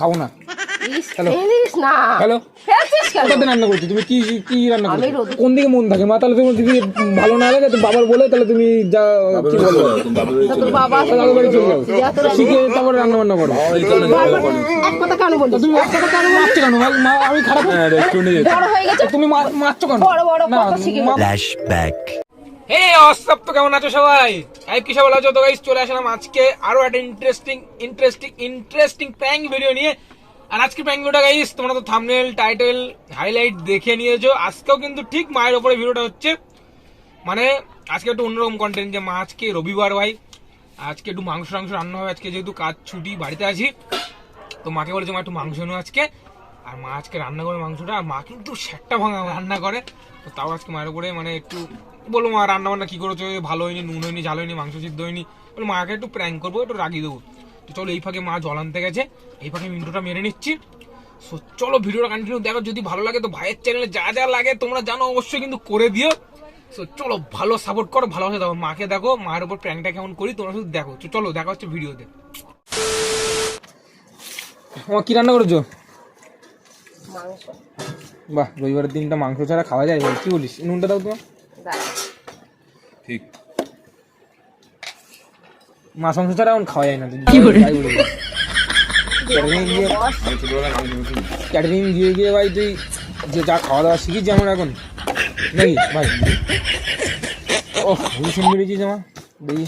খাব না। হ্যালো। কোথাতে রান্না করছ? তুমি কি কি রান্না করছ? কোন দিকে মন থাকে? মা তাহলে তুমি যদি ভালো না লাগে তো বাবার বলে তাহলে তুমি যা কি বলব তা তোর বাবা দাদু বাড়ি চলে যাও। শিখে তারপরে রান্না বান্না করো তুমি মারছো কেন? মা- আমি খারাপ বড় হয়ে গেছে। তুমি মারছো কেন? হে অসব তো কেমন আছো সবাই? আইপ কি সবাই আছো তো গাইস চলে আসলাম আজকে আরও একটা interesting interesting interesting prank video নিয়ে। আর আজকে প্র্যাঙ্ক ভিডিওটা গাইস তোমরা তো থাম্বনেল টাইটেল হাইলাইট দেখে নিয়েছো। আজকেও কিন্তু ঠিক মায়ের ওপরে ভিডিওটা হচ্ছে। মানে আজকে একটু অন্যরকম কন্টেন্ট যে মা আজকে রবিবার ভাই। আজকে একটু মাংস টাংস রান্না হবে, আজকে যেহেতু কাজ ছুটি, বাড়িতে আছি। তো মাকে বলেছে, মা, একটু মাংস এনো আজকে। আর মা আজকে রান্না করে মাংসটা, আর মা কিন্তু সেটটা ভাঙা রান্না করে। তো তাও আজকে মায়ের উপরে মানে একটু বলব মা রান্না বান্না কি করেছ? ভালো হয়নি নুন হয়নি ঝাল হয়নি মাংস সিদ্ধ হয়নি। বলে মাকে একটু প্র্যাঙ্ক করব একটু রাগিয়ে দেবো। তো চলো এই ফাঁকে মা জল আনতে গেছে। এই ফাঁকে মিন্টুটা মেরে নিচ্ছি। সো চলো ভিডিওটা কন্টিনিউ দেখো। যদি ভালো লাগে তো ভাইয়ের চ্যানেলে যা যা লাগে তোমরা জানো অবশ্যই কিন্তু করে দিও। সো চলো ভালো সাপোর্ট করো ভালোবাসা দেখো মাকে দেখো মায়ের উপর প্র্যাঙ্কটা কেমন করি তোমরা শুধু দেখো। তো চলো দেখা হচ্ছে ভিডিওতে। তোমার কি রান্না করেছ? বাহ রবিবারের দিনটা মাংস ছাড়া খাওয়া যায় কি বলিস? নুনটা দাও তোমার। ঠিক। মা মাংস ছাড়া এখন খাওয়া যায় না কি করে ক্যাটারিং গিয়ে গিয়ে ভাই তুই যে যা খাওয়া দাওয়া শিখিস যেমন এখন। নাকি? ভাই। ও ভীষণ বেরিয়েছিস আমার দেখি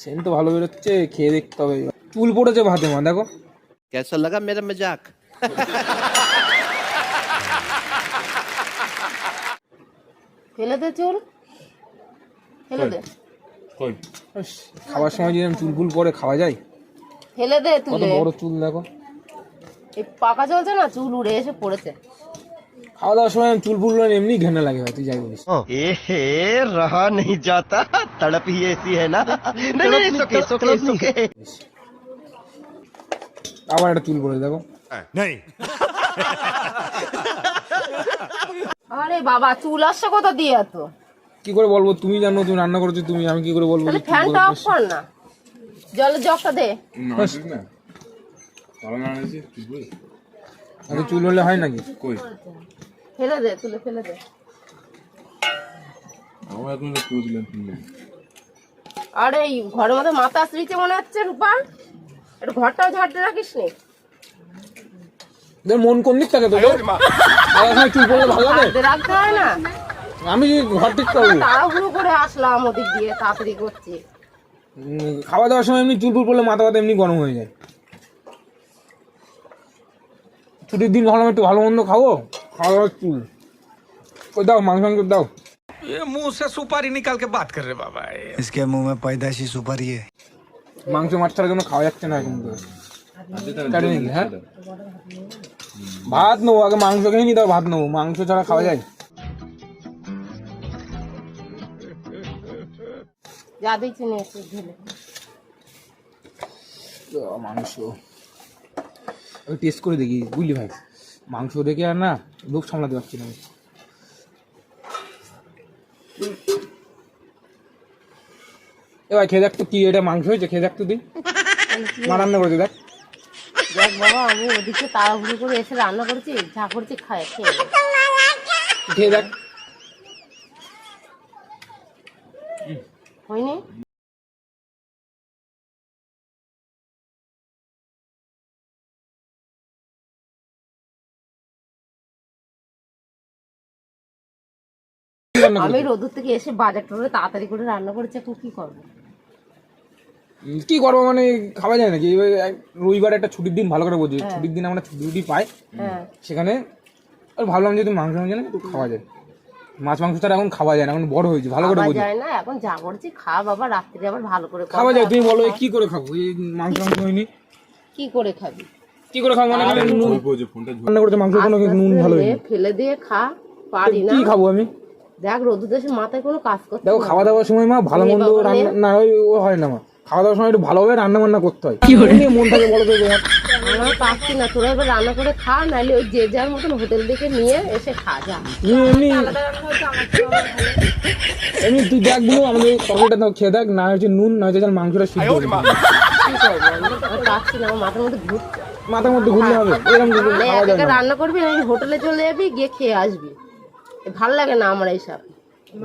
সেন তো ভালো বেরোচ্ছে খেয়ে দেখতে হবে চুল পড়েছে ভাতে মা দেখো। কেসা লাগা মেরা মজাক ফেলে দে চুল। ফেলে দে। কই? খাওয়ার সময় যদি চুল ফুল করে খাওয়া যায় ফেলে দে তুই বড় চুল দেখো। এই পাকা চলছে না? চুল উড়ে এসে পড়েছে। খাওয়া দাওয়ার সময় চুল ফুল এমনি ঘেনা লাগে হয় তুই যাই বলিস। এ হে রাহা নেই যাতা তড়প হি এসি হ্যায় না। না না ইটস আবার একটা চুল পড়ে দেখো। নেই। আরে বাবা চুল আসছে কোথা দিয়ে এত? কি করে বলব? তুমি জানো তুমি রান্না করেছ তুমি আমি কি করে বলব? তাহলে ফ্যানটা অফ কর না। জলের জগটা দে। না না। তাহলে না তুই বল চুল হলে হয় নাকি? কই? ফেলে দে তুলে ফেলে দে। আমার এখন দিলেন তুমি। আরে এই ঘরের মধ্যে মাথা আসরিছে মনে হচ্ছে রূপা। একটু ঘরটাও ঝাড়তে রাখিস নি মন কোন দিক থাকে তোদের আমার এখানে চুল পড়লে ভালো লাগে হাতে রাখতে হয় না আমি যে ঘর ঠিক করবো তাড়াহুড়ো করে আসলাম ওদিক দিয়ে তাড়াতাড়ি করছি উম, খাওয়া দাওয়ার সময় এমনি চুল টুল পড়লে মাথা ব্যথা এমনি গরম হয়ে যায় ছুটির দিন ভালো একটু ভালো মন্দ খাবো খাওয়া দাওয়ার চুল ওই দাও মাংস মাংস দাও ये मुंह से सुपारी निकाल के बात कर रहे बाबा ये इसके मुंह में पैदाइशी सुपारी है মাংস মাছ ছাড়া জন্য খাওয়া যাচ্ছে না এখন তো কাটে নাকি, হ্যাঁ ভাত নেব আগে মাংস খেয়ে নি তাও ভাত নেব। মাংস ছাড়া খাওয়া যায়? মাংস। টেস্ট করে দেখি বুঝলি ভাই? মাংস দেখে আর না লোভ সামলাতে পারছি না এবার খেয়ে দেখ তো কি এটা মাংস হয়েছে খেয়ে দেখ তো তুই মা রান্না করেছে দেখ। দেখ বাবা আমি ওদিকে তাড়াহুড়ো করে এসে রান্না করেছি যা করেছি খায় খেয়ে খেয়ে দেখ। হয়নি? আমি? রোদুর থেকে এসে বাজার করে তাড়াতাড়ি করে রান্না করেছি এখন কি করব? কি করব মানে খাওয়া যায় নাকি? এবার রবিবার একটা ছুটির দিন ভালো করে বুঝি ছুটির দিন আমরা ছুটি পাই। হ্যাঁ। সেখানে আর ভাবলাম যদি মাংস মাংস না খাওয়া যায়। মাছ মাংস ছাড়া এখন খাওয়া যায় না এখন বড় হয়েছে ভালো করে বুঝি যায় না এখন যা করছি খা বাবা রাত্রে আবার ভালো করে খাওয়া যায় তুমি বলো কি করে খাব? এই মাংস মাংস হয়নি। কি করে খাবি? কি করে খাব মানে নুন? ওই যে ফোনটা রান্না করতে মাংস কোনো নুন ভালো ফেলে হয়নি। ফেলে দিয়ে খা পারি না। কি খাব আমি? দেখ রোদুর দেশে মাথায় কোনো কাজ করতে দেখো খাওয়া দাওয়ার সময় মা ভালো মন্দ রান্না না ওই ও হয় না মা। খাওয়া দাওয়ার সময় একটু ভালোভাবে রান্না বান্না করতে হয়। এমনি মন থাকে বলো তো তোমার আমরা পাচ্ছি না তোরা এবার রান্না করে খা নাহলে ওই যে যার মতন হোটেল থেকে নিয়ে এসে খা যা। এমনি এমনি তুই দেখগুলো আমাদের তরকারিটা দাও খেয়ে দেখ না হচ্ছে নুন না হচ্ছে যেন মাংসটা সিদ্ধ পাচ্ছি না আমার মাথার মধ্যে ঘুরছে। মাথার মধ্যে ঘুরলে হবে এরকম রান্না করবি না হোটেলে চলে যাবি গিয়ে খেয়ে আসবি? ভালো লাগে না আমার এইসব।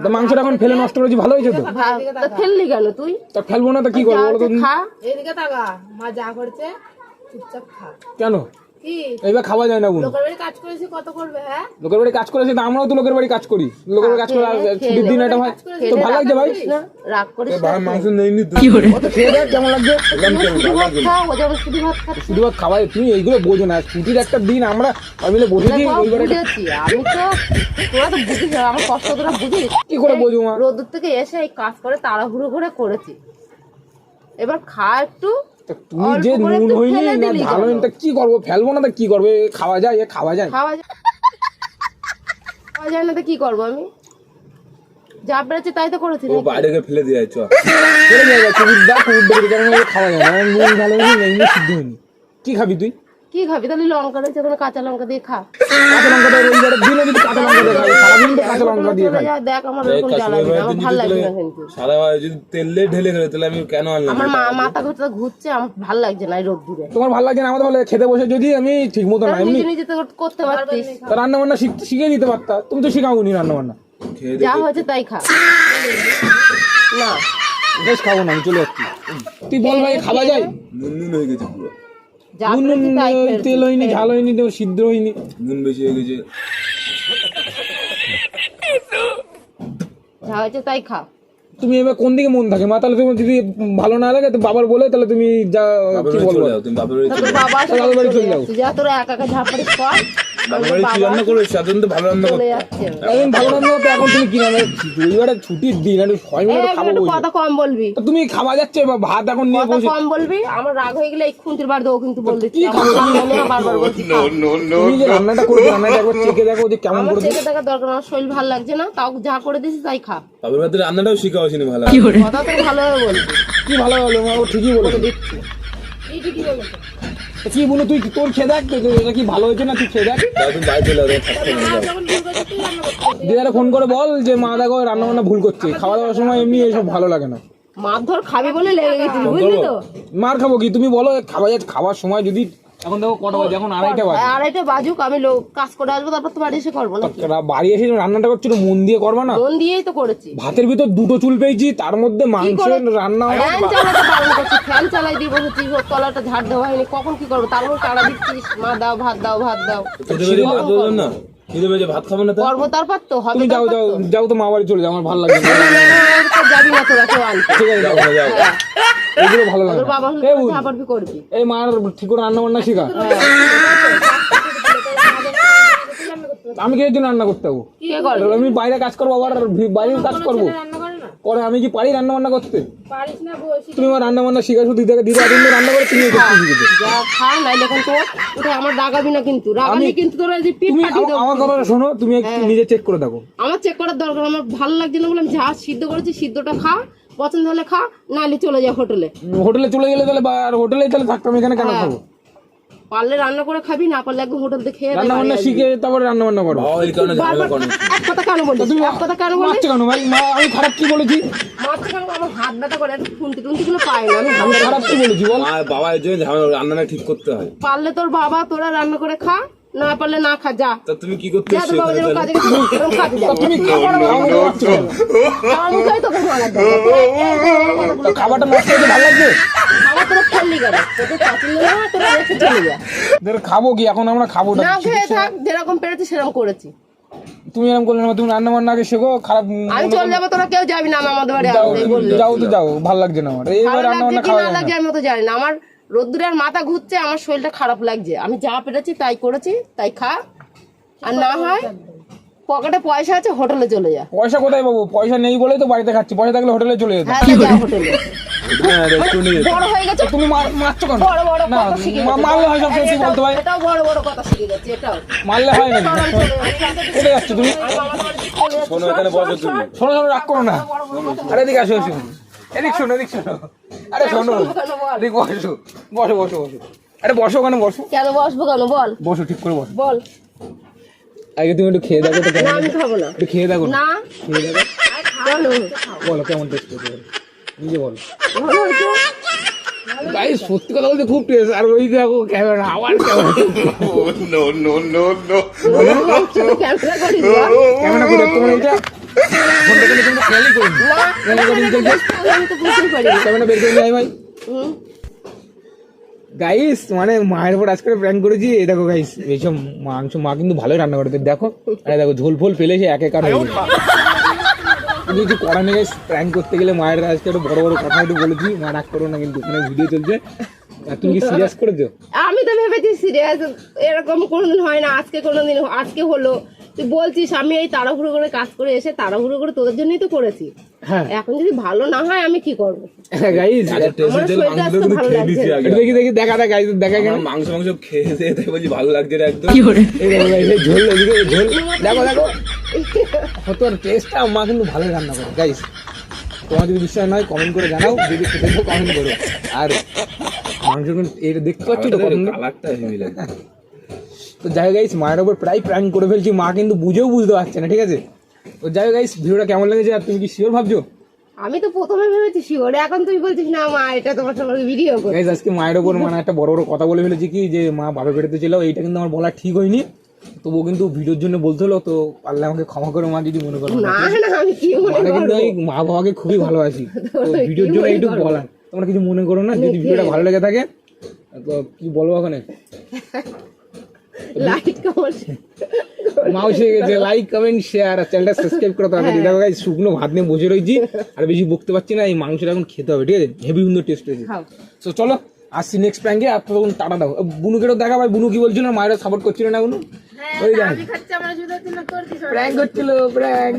মাংসটা এখন ফেলে নষ্ট করেছি ভালো হয়েছে তো। ফেললি কেন তুই? তা ফেলব না তো কি করব বলো তো? তুমি? খা। এদিকে তাকা মা যা করছে চুপচাপ খা। কেন? এইবার খাওয়া যায় না বোন লোকের বাড়ি কাজ করেছি কত করবে হ্যাঁ? লোকের বাড়ি কাজ করেছে তো আমরাও তো লোকের বাড়ি কাজ করি। লোকের বাড়ি কাজ করে ছুটির দিন এটা ভাই তো ভালো লাগছে ভাই? রাগ করিস ভাই মাংস নেইনি তো ও তো খেয়ে দেখ কেমন লাগছে? শুধু ভাত খা ও শুধু ভাত খাচ্ছে। শুধু ভাত খাওয়াই তুমি এইগুলো বোঝো না। ছুটির একটা দিন আমরা সবাই বসেছি দেখো, আমি তো তোরা তো বুঝিস আমার কষ্ট তোরা বুঝিস। কি করে বোঝো মা? রোদ্দুর থেকে এসে এই কাজ করে তাড়াহুড়ো করে করেছি। এবার খা একটু। তুমি যে নুন একটু না ভালো? তা কি করব? ফেলব না তা কি করব? খাওয়া যায় এ খাওয়া যায়। খাওয়া যায়। খাওয়া যায় না তো কি করব আমি? যা তাই তো করেছি ও বাইরে গিয়ে ফেলে দিয়ে দেখে খাওয়া যায় না? আমার নুন ভালো সিদ্ধ কি খাবি তুই? কি খাবি? তাহলে লঙ্কা রয়েছে কোনো কাঁচা লঙ্কা দিয়ে খা। কাঁচা রবিবারে দিনে যদি কাঁচা লঙ্কা দিয়ে খাই সারাদিন তো কাঁচা লঙ্কা দিয়ে খাই দেখ আমার ওরকম জ্বালাবি না, আমার ভালো লাগছে না কিন্তু। সাদা ভাই যদি তেলে ঢেলে খেলে তাহলে আমি কেন আনলাম আমার মা মাথা ঘুরতে ঘুরছে আমার ভালো লাগছে না এই রোদ দূরে। তোমার ভালো লাগছে না? আমাদের ভালো খেতে বসে যদি আমি ঠিক মতো না এমনি নিজে তো করতে পারতিস। রান্না বান্না শিখে দিতে পারতা। তুমি তো শিখাওনি রান্না বান্না যা হয়েছে তাই খা। না। বেশ খাব না আমি চলে যাচ্ছি। তুই বল ভাই খাওয়া যায়? নুন নুন হয়ে গেছে পুরো। নুন তেল হয়নি ঝাল হয়নি তো সিদ্ধ হয়নি। নুন বেশি হয়ে গেছে। যা হয়েছে তাই খা। তুমি এবার কোন দিকে মন থাকে? মা তাহলে তুমি যদি ভালো না লাগে তো বাবার বলে তাহলে তুমি যা কি বলব? তুমি বাবার বাড়ি চলে যাও। বাবা বাড়ি চলে যাও। যা তোরা একা একা ঝাপড়িস কর। তো তো তুমি তো খাওয়া যাচ্ছে ভাত এখন নিয়ে কম বলবি? আমার রাগ হয়ে গেলে খুন্তির বার দেবো কিন্তু বল দিচ্ছি কি আমার খাব? বারবার বলছি খা। তুমি যে রান্নাটা করেছ রান্নাটা একবার চেখে দেখো যে কেমন আমার করেছ। দেখার দরকার আমার শরীর ভালো লাগছে না তাও যা করে দিছিস তাই খা। বাড়িতে রান্নাটাও শিখা হয়নি ভালো। কথা ভালোভাবে বলবি। কি ভালো হলো ঠিকই বলেছ। তো কি বলো তুই তোর খেয়ে দেখ এটা কি ভালো হয়েছে না তুই খেয়ে দেখ। দিদারে ফোন করে বল যে মা দেখো রান্না বান্না ভুল করছে। খাওয়া দাওয়ার সময় এমনি এসব ভালো লাগে না। মার ধর খাবি বলে লেগে গেছিস বুঝলি তো? মার খাব কি? তুমি বলো খাবার খাওয়ার সময় যদি এখন দেখো কটা বাজে এখন আড়াইটা বাজে। আড়াইটা বাজুক আমি লোক কাজ করে আসব তারপর তো বাড়ি এসে করব না বাড়ি এসে রান্নাটা করছ একটু মন দিয়ে করবা না? মন দিয়েই তো করেছি। ভাতের ভিতর দুটো চুল পেয়েছি তার মধ্যে মাংস রান্না ফ্যান চালাতে পালন করছি ফ্যান চালাই দিয়ে বসেছি তলাটা ঝাড় দেওয়া হয়নি কখন কি করব? তারপর তাড়া দিচ্ছিস মা দাও ভাত দাও ভাত দাও। না। পেয়েছে ভাত খাব না করব তারপর তো হবে তুমি যাও যাও যাও তো মা বাড়ি চলে যাও আমার ভালো লাগছে না। যাবি না কেউ আনতে ঠিক আছে যাও যাও এগুলো ভালো লাগে এই মার ঠিক করে রান্না বান্না শেখা। আমি কি জন্য রান্না করতে হব আমি বাইরে কাজ করব আবার বাইরে কাজ করব। করে আমি কি পারি রান্না বান্না করতে? তুমি আমার রান্না বান্না শিখাছো দিদা দিদা দিন রান্না করে তুমি করতে শিখেছো? যা খা নাইলে এখন উঠে আমার রাগাবি না কিন্তু। রাগাবি কিন্তু তোরা যে পিঠ তুমি ফাটিয়ে আমা- আমার কথাটা শোনো তুমি একটু নিজে চেক করে দেখো। আমার চেক করার দরকার আমার ভালো লাগছে না বলে আমি যা সিদ্ধ করেছি সিদ্ধটা খা। পছন্দ হলে খা নাহলে চলে যা হোটেলে। হোটেলে চলে গেলে তাহলে বা আর হোটেলে তাহলে থাকতাম এখানে কেন হ্যাঁ। খাব? পারলে রান্না করে খাবি না পারলে একদম হোটেল থেকে খেয়ে রান্না বান্না শিখে তারপরে রান্না বান্না করে এক কথা কেন তুমি এক কথা কেন বলিস মারছো কেন ভাই? মা আমি খারাপ কি বলেছি? মাছ কেন? আমার হাত ব্যথা করে একটু খুন্তি টুন্তি গুলো পাই না আমি আমি খারাপ কি বলেছি বল? বাবা এর জন্য ঝামেলা রান্নাটা ঠিক করতে হয়। পারলে তোর বাবা তোরা রান্না করে খা। না পারলে না খা যা। তুমি কি করতে যা তোর এসছো বাবা এখানে যেরকম কাজে গেছে সেরকম কাজে যা তুমি খাবার আমাকে মারছো আমার মুখেই তোকে মারার দরকার তোরা এই এই কথাগুলো তো খাবারটা নষ্ট হতে ভালো লাগছে? খাবার তোরা ফেললি কেন? তোদের পছন্দ না তোরা রেখে চলে যা। ধর খাব কি এখন আমরা খাব না। খেয়ে থাক যেরকম পেরেছি সেরকম করেছি। তুমি এরকম করলে না তুমি রান্না বান্না আগে শেখো খারাপ আমি চলে যাব তোরা কেউ যাবি না আমি আমাদের বাড়ি যাও তো যাও ভালো লাগছে না আমার। এইবার রান্না বান্না খাওয়া না। যায় আমি তো জানি না। আমার রোদ্দুরের মাথা ঘুরছে আমার শরীরটা খারাপ লাগছে। আমি যা পেরেছি তাই করেছি তাই খা। আর না হয় পকেটে পয়সা আছে হোটেলে চলে যা। পয়সা কোথায় পাবো? পয়সা নেই বলেই তো বাড়িতে খাচ্ছি। পয়সা থাকলে হোটেলে চলে যেত হ্যাঁ হোটেলে। হ্যাঁ বড় হয়ে গেছে? তুমি মার- মারছো কেন? বড় বড় কথা শিখে মারলে হয় সব সময় বলতে ভাই? এটাও বড় বড় কথা শিখে গেছে এটাও। মারলে হয় নাকি? চল, আমি চলে যাচ্ছি। কোথায় যাচ্ছ তুমি? আমি মামার বাড়িতে চলে যাচ্ছি। শোনো এখানে বসো তুমি। শোনো শোনো রাগ করো না। আরে এদিকে আসো আসো। এদিক শোনো এদিক শোনো। আরে শোনো বল? এদিক বসো। বসো বসো বসো। আরে বসো ওখানে বসো। কেন বসবো কেন? বল। বসো ঠিক করে বসো। বল। আগে তুমি একটু খেয়ে দেখো তো কেমন আমি খাব না। একটু খেয়ে দেখো না। খেয়ে দেখো। কেন বলো। কেমন টেস্ট করতে বলো। নিজে বলো। ভালো হয়েছে? সত্যি কথা বলতে খুব টেস্ট আর ওই দেখো ক্যামেরা আবার camera no, no, no, no. Camera করিস না? ক্যামেরা করে তোমার এটা করি। করে আমি তো বুঝতেই পারি না। বের করে যাই ভাই। গাইস মানে মায়ের উপর আজকে প্র্যাঙ্ক করেছি। এই দেখো গাইস এইসব মাংস মা কিন্তু ভালোই রান্না করে। দেখো আরে দেখো ঝোল ফোল ফেলে সে এক একার হয়ে কিছু করার নেই প্র্যাঙ্ক করতে গেলে মায়ের আজকে একটু বড় বড় কথা একটু বলেছি। মা রাগ করো না কিন্তু ওখানে ভিডিও চলছে। আর তুমি কি সিরিয়াস করেছ? আমি তো ভেবেছি সিরিয়াস এরকম কোনোদিন হয় না। আজকে কোনোদিন আজকে হলো। তুই বলছিস আমি এই তাড়াহুড়ো করে কাজ করে এসে তাড়াহুড়ো করে তোদের জন্যই তো করেছি। হ্যাঁ। এখন যদি ভালো না হয় আমি কি করব? লাগছে না। দেখি দেখি দেখা দেখ দেখা কেন মাংস মাংস খেয়ে দিয়ে ভালো লাগছে একদম। দেখো guys, ঝোল ঝোল। দেখো দেখো। কত টেস্টটা মা কিন্তু ভালো রান্না করে। গাইস তোমার যদি বিশ্বাস নয় কমেন্ট করে জানাও। যদি খেতে কমেন্ট করো। আর মাংস কিন্তু এটা দেখতে পাচ্ছ তো কালারটা হেভি তো যাই হোক গাইস মায়ের ওপর প্রায় প্র্যাঙ্ক করে ফেলছি মা কিন্তু বুঝেও বুঝতে পারছে না ঠিক আছে? তো যাই হোক গাইস ভিডিওটা কেমন লেগেছে আর তুমি কি শিওর ভাবছ? আমি তো প্রথমে ভেবেছি শিওর এখন তুই বলছিস না মা এটা তোমার সঙ্গে ভিডিও কর গাইস আজকে মায়ের ওপর মানে একটা বড় বড় কথা বলে ফেলেছি কি যে মা বাপের পেটেতে ছিল এইটা কিন্তু আমার বলা ঠিক হয়নি। তবুও কিন্তু ভিডিওর জন্য বলতে হলো তো পারলে আমাকে ক্ষমা করে মা যদি মনে করো না না আমি কি মনে কিন্তু করব? আমি মা বাবাকে খুবই ভালোবাসি। তো ভিডিওর জন্য এইটুকু বলার। তোমরা কিছু মনে করো না যদি ভিডিওটা ভালো লেগে থাকে তো কি বলব ওখানে? লাইক কমেন্ট মাউস গেছে লাইক কমেন্ট শেয়ার আর চ্যানেলটা সাবস্ক্রাইব করতে হবে দেখো গাইস শুকনো ভাত নিয়ে বসে রয়েছি আর বেশি বকতে পারছি না এই মাংসটা এখন খেতে হবে ঠিক আছে? হেভি সুন্দর টেস্ট হয়েছে। খাও তো চলো আসছি নেক্সট প্র্যাঙ্কে আর তখন টাটা দাও। বুনুকেও দেখা ভাই বুনু কি বলছিল? মায়েরা সাপোর্ট করছিল না ওই শুধু তুই করছিস প্র্যাঙ্ক করছিল প্র্যাঙ্ক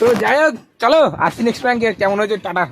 তো যাই হোক চলো আসছি নেক্সট প্র্যাঙ্কে কেমন হয়েছে? টাটা।